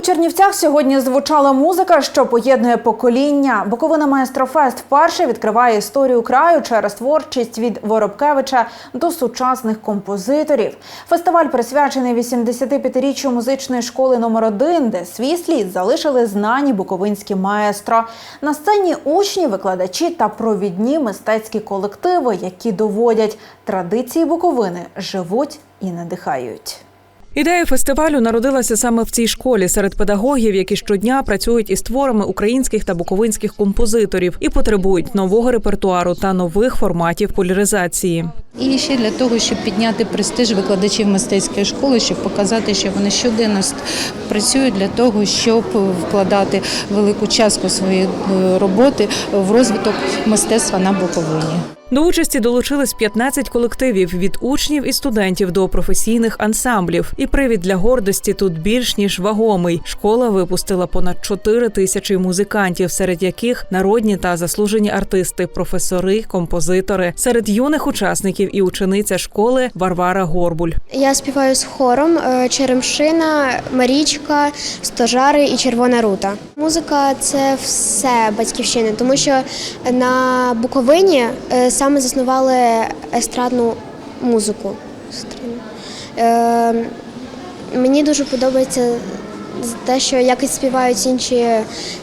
У Чернівцях сьогодні звучала музика, що поєднує покоління. Буковина Маестрофест вперше відкриває історію краю через творчість від Воробкевича до сучасних композиторів. Фестиваль присвячений 85-річчю музичної школи номер 1 де свій слід залишили знані буковинські маестро. На сцені учні, викладачі та провідні мистецькі колективи, які доводять традиції Буковини, живуть і надихають. Ідея фестивалю народилася саме в цій школі серед педагогів, які щодня працюють із творами українських та буковинських композиторів і потребують нового репертуару та нових форматів поляризації. І ще для того, щоб підняти престиж викладачів мистецької школи, щоб показати, що вони щоденно працюють для того, щоб вкладати велику частку своєї е, роботи в розвиток мистецтва на Буковині. До участі долучились 15 колективів від учнів і студентів до професійних ансамблів. І привід для гордості тут більш ніж вагомий. Школа випустила понад 4 тисячі музикантів, серед яких народні та заслужені артисти, професори, композитори. Серед юних учасників і учениця школи Варвара Горбуль. Я співаю з хором е, Черемшина, Марічка, Стожари і Червона рута. Музика це все батьківщини, тому що на Буковині е, саме заснували естрадну музику. Е, Мені дуже подобається те, що як і співають інші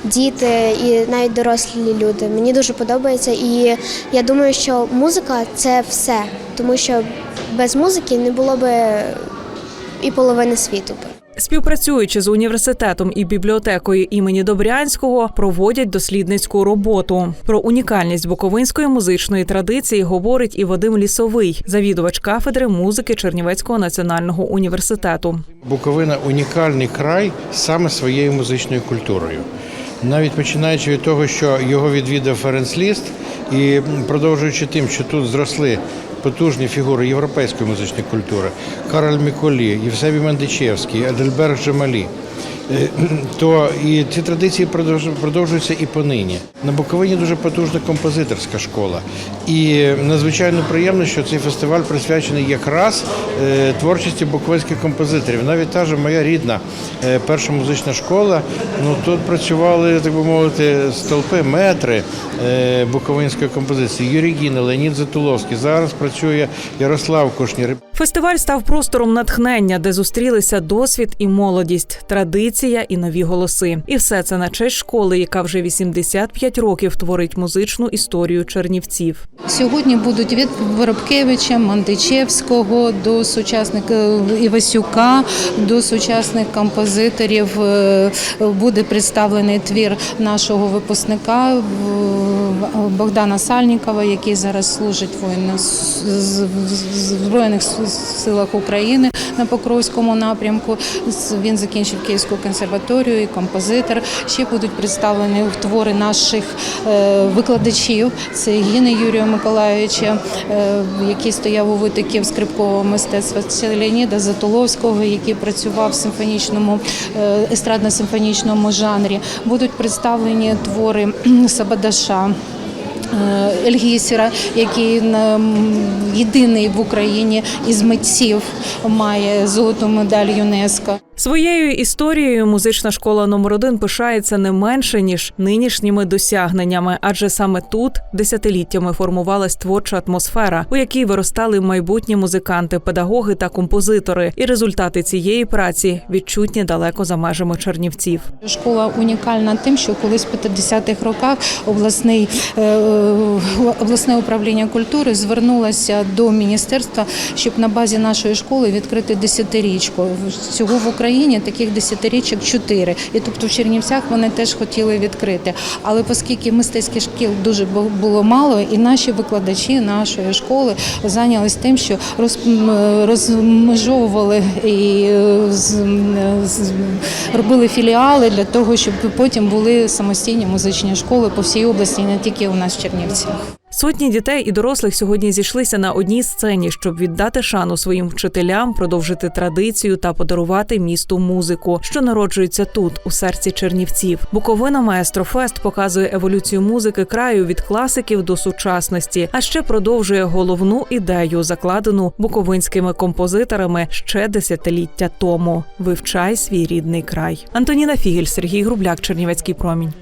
діти і навіть дорослі люди. Мені дуже подобається, і я думаю, що музика це все, тому що без музики не було би і половини світу. Співпрацюючи з університетом і бібліотекою імені Добрянського, проводять дослідницьку роботу. Про унікальність буковинської музичної традиції говорить і Вадим Лісовий, завідувач кафедри музики Чернівецького національного університету. Буковина унікальний край саме своєю музичною культурою. Навіть починаючи від того, що його відвідав Ференц Ліст, і продовжуючи тим, що тут зросли потужні фігури європейської музичної культури, Кароль Міколі, Євсебій Мандичевський, Адельберг Джемалі, е, то і ці традиції продовжуються і понині. На Буковині дуже потужна композиторська школа. І надзвичайно приємно, що цей фестиваль присвячений якраз е, творчості буковинських композиторів. Навіть та ж моя рідна е, перша музична школа. Ну тут працювали, так би мовити, столпи, метри е, буковинської композиції. Юрій Гіна, Леонід Затуловський. Зараз працює Ярослав Кушнір. Фестиваль став простором натхнення, де зустрілися досвід і молодість, традиція і нові голоси. І все це на честь школи, яка вже 85 років творить музичну історію чернівців. Сьогодні будуть від Воробкевича, Мандичевського до сучасних е, Івасюка, до сучасних композиторів. Е, Буде представлений твір нашого випускника Богдана Сальнікова, який зараз служить в воїнних с- з- з- Збройних Силах України на Покровському напрямку. Він закінчив Київську консерваторію і композитор. Ще будуть представлені твори наших е, викладачів. Це Гіни Юрія Миколаївича, е, який стояв у витоків скрипкового мистецтва. Це Леоніда Затуловського, який працював в симфонічному е, естрадно-симфонічному жанрі. Будуть представлені твори Сабадаша. Е, Ельгісера, який єдиний в Україні із митців має золоту медаль ЮНЕСКО. Своєю історією музична школа номер 1 пишається не менше ніж нинішніми досягненнями, адже саме тут десятиліттями формувалась творча атмосфера, у якій виростали майбутні музиканти, педагоги та композитори. І результати цієї праці відчутні далеко за межами Чернівців. Школа унікальна тим, що колись в 50-х роках обласний, е, обласне управління культури звернулося до міністерства, щоб на базі нашої школи відкрити десятирічку. Всього в Україні таких десятирічок чотири. І тобто в Чернівцях вони теж хотіли відкрити. Але оскільки мистецьких шкіл дуже бу- було мало, і наші викладачі нашої школи зайнялись тим, що роз- розмежовували і е, робили філіали для того, щоб потім були самостійні музичні школи по всій області, не тільки у нас в Чернівцях. Сотні дітей і дорослих сьогодні зійшлися на одній сцені, щоб віддати шану своїм вчителям, продовжити традицію та подарувати місту музику, що народжується тут, у серці Чернівців. Буковина Маестрофест показує еволюцію музики краю від класиків до сучасності, а ще продовжує головну ідею, закладену буковинськими композиторами ще десятиліття тому. Вивчай свій рідний край. Антоніна Фігель, Сергій Грубляк, Чернівецький промінь.